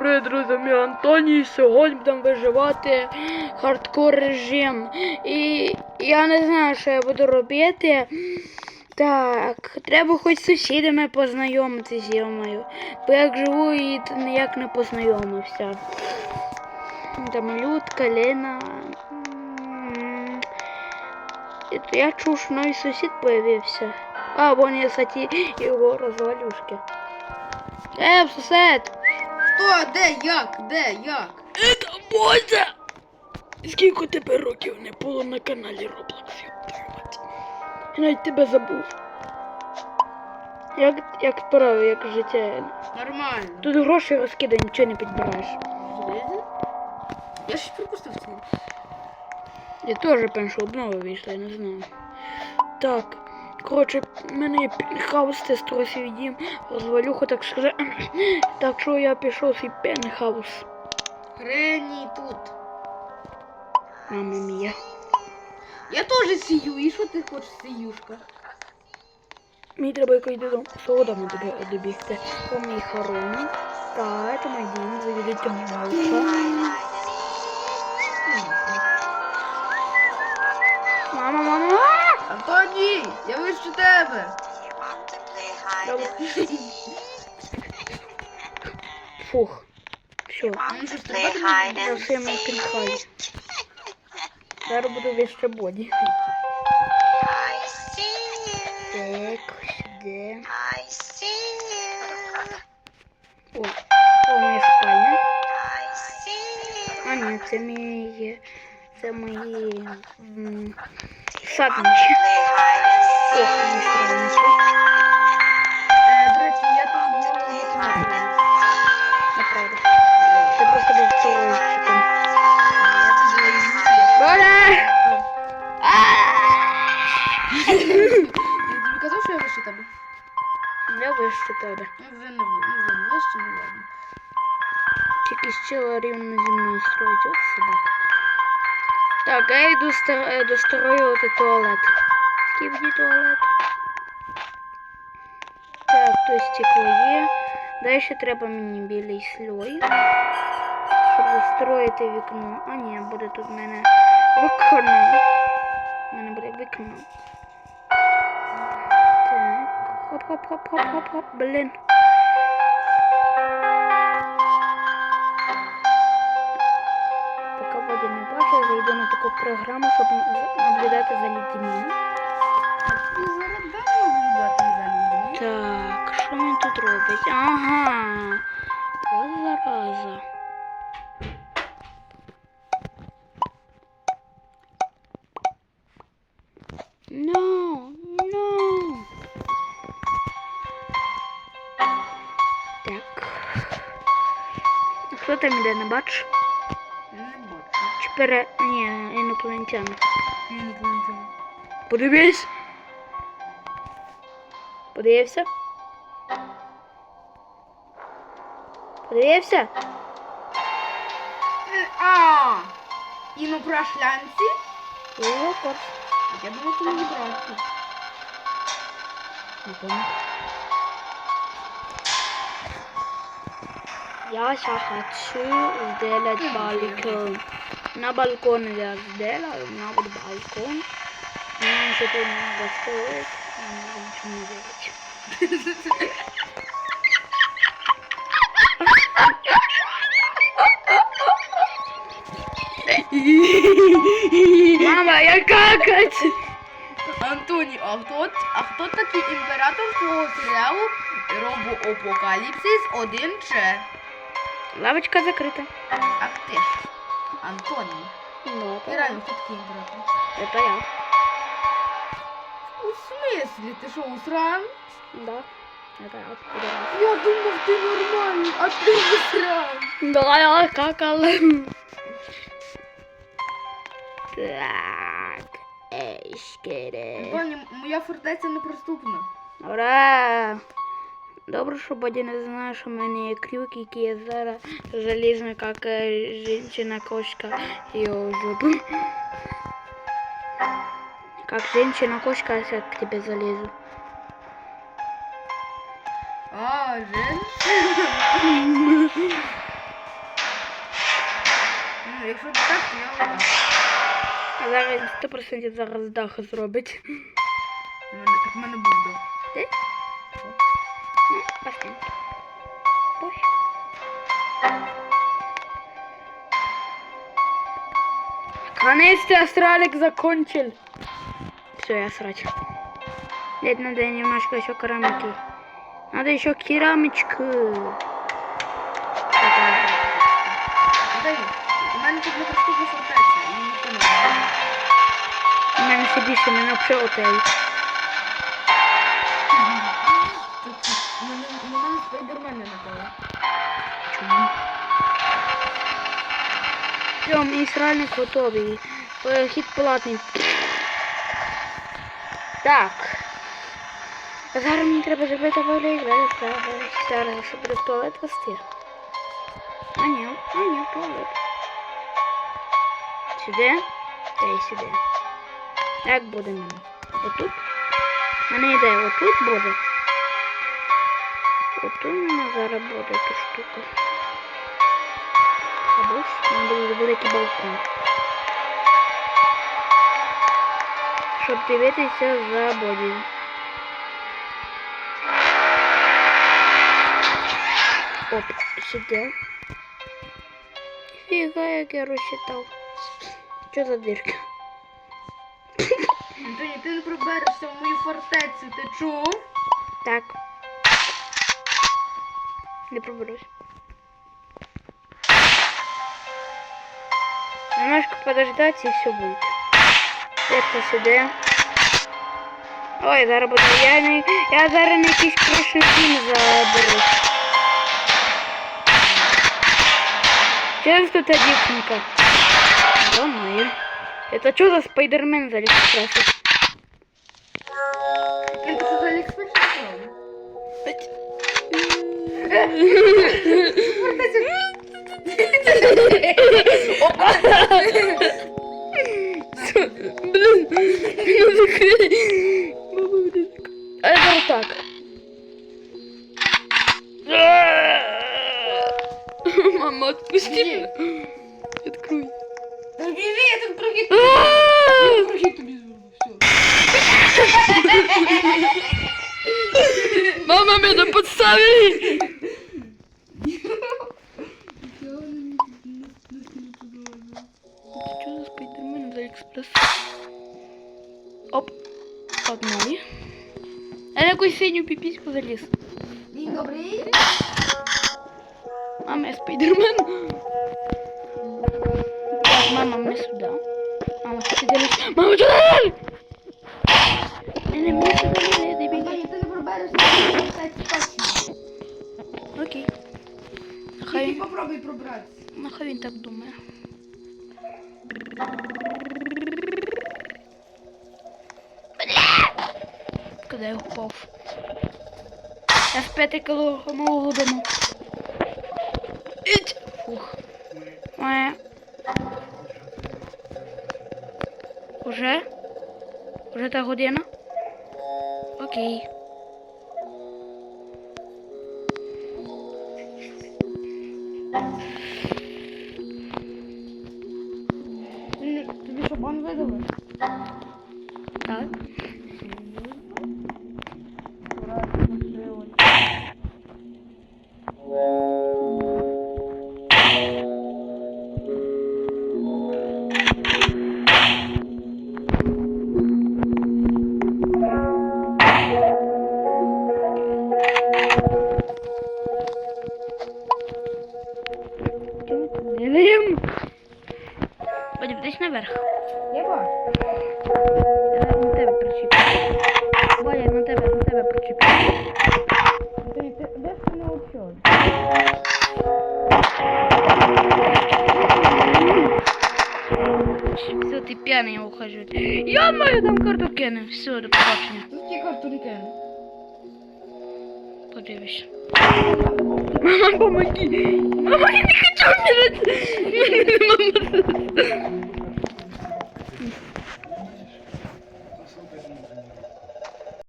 Привіт, друзі, ми Антоній. Сьогодні будемо виживати хардкор режим. І я не знаю, що я буду робити. Так, треба хоч з сусідами познайомитися, йомаю. Бо як живу і ніяк не познайомився. Там Людка, Лена. Я чув, що новий сусід появився. А, вон є, кстати, його розвалюшки. Е, сусід! Хто? Де? Як? Де? Як? Это Бозя! Скільки тебе років не було на каналі Roblox, ёптармать. Я навіть тебе забув. Як, як справи, як життя? Нормально. Тут гроші розкидай, нічого не підбираєш. Серйозно? Я щось пропустив це. Я теж що обнова вийшла, я не знаю. Так, коротше, в мене є пентхаус, це стросів дім, розвалюху, так скажи. Так що я пішов свій пентхаус. Грені тут. Мама мія. Я теж сію. І що ти хочеш, сіюшка? Мені треба якось додому солодами добі- добігти. О, мій хоромник. Так, це мій дім, заведіть малыша. Мама, мама! Антоній, я вище тебе. Фух. Все, я все мій пінхалі. Зараз буду вище боді. Так, сюди. О, о, моя спальня. А ні, це мої... Це мої... м, Садничі. О, мої садничі. Е, До речі, я тут був не знаю. Неправда. Це просто був столовчиком. Я тут був Боля! Я тобі казав, що я вище тебе? Я вище тебе. Ну вже не ви- ну вже не вище, ну ладно. Тільки щела рівно зі мною строїть. От собака. Так, я йду е, достроювати туалет. Скібні туалет. Так, тут стекло є. Далі треба мені білий слой. Щоб застроїти вікно. А ні, буде тут в мене вікно. У мене буде вікно. Так. Хоп-хоп-хоп-хоп-хоп-хоп. Блін. Водя не бачить, зайду на таку програму, щоб наблюдати за людьми. Так, що він тут робить? Ага. Ось зараза. No, no. Так. Хто там іде, не бачиш? Пере... Ні, інопланетяни. Інопланетяни. Подивись. Подивився? Подивився? Е, А, інопрашлянці? Його кот. Я думаю, це не братки. Я ще хочу сделать балкон. На балконе я сделаю, у меня будет балкон. Мне еще тут надо строить. Не надо ничего не делать. Мама, я какать! Антоні, а хто, а хто такий імператор твого серіалу Робоапокаліпсис 1 Ч? Лавочка закрыта. Ах ти ж. Антоні. Ну, Ти реально хто такий імператор? это я. У смислі? Ти що, усран? Да. Это я. пидорас. Я думав, ти нормальний, а ти усран. Да, я какала. Так. Ей, шкере. Антоні, моя фортеця неприступна. Ура! Добре, що Боді не знає, що в мене є крюк, який я зараз залізну, як е, жінка-кошка його жопу. Как женщина-кошка, я к тебе залезу. А, женщина. Якщо не так, то я отак. А зараз 100% зараз дах зробить. У мене, так в мене був до. Ти? Посмотрим. Пофиг. Наконец-то астралик закончил. Все, я срать. Нет, надо немножко еще керамики. Надо еще керамочку. Это- У мене ще більше, мене взагалі отель. Все, мій сральник готовий. Е, Хід платний. Так. Зараз мені треба зробити вигляд, зараз щоб буде в туалет вести. А ні, а ні, туалет. Сюди та й сюди. Як буде мені? Отут? Мене ідея, отут буде. Отут у мене зараз буде ця штука. Або мене буде великий балкон. Щоб дивитися за боді. Оп, сюди. Фіга, як я розчитав. Що за дирка? Антоні, ти не проберешся в мою фортецю, ти чув? Так. Не проберусь. Немножко подождать и все будет. Это сюди. Ой, зараз буду. Я, не, я зараз на якийсь кришний фільм заберу. Через тут та дівчинка. Думаю. Это что за спайдермен за Алиэкспресса? Ти що за Аліекспрес зробив? Блин, ну закрой. А это вот так. Мама, отпусти меня. Открой. Та я тут тобі. Все. Мама, меня подставили. Оп, погнали. Я на якусь синю піпіську заліз. День добрий. Мама, я спайдермен. Так, мама, ми сюди. Мама, що ти дивишся? Мама, що ти дивишся? Не, ми сюди не дивимося. Марія, ти не проберешся, ти не точно. Окей. Нахай він... Попробуй пробратися. Нахай він так думає. Куди я впав? Я в з п'ятикілогового дому. Іть! Фух. Моє. Уже? Уже та година? Окей. Тобі- Делаем. Пойдем десь наверх. Я П'яний я ухожу. Я маю там карту кинув. Все, до побачення. Тут ті картунки. Подивись. Мама, помоги. Мама, я не хочу умирать. Мама,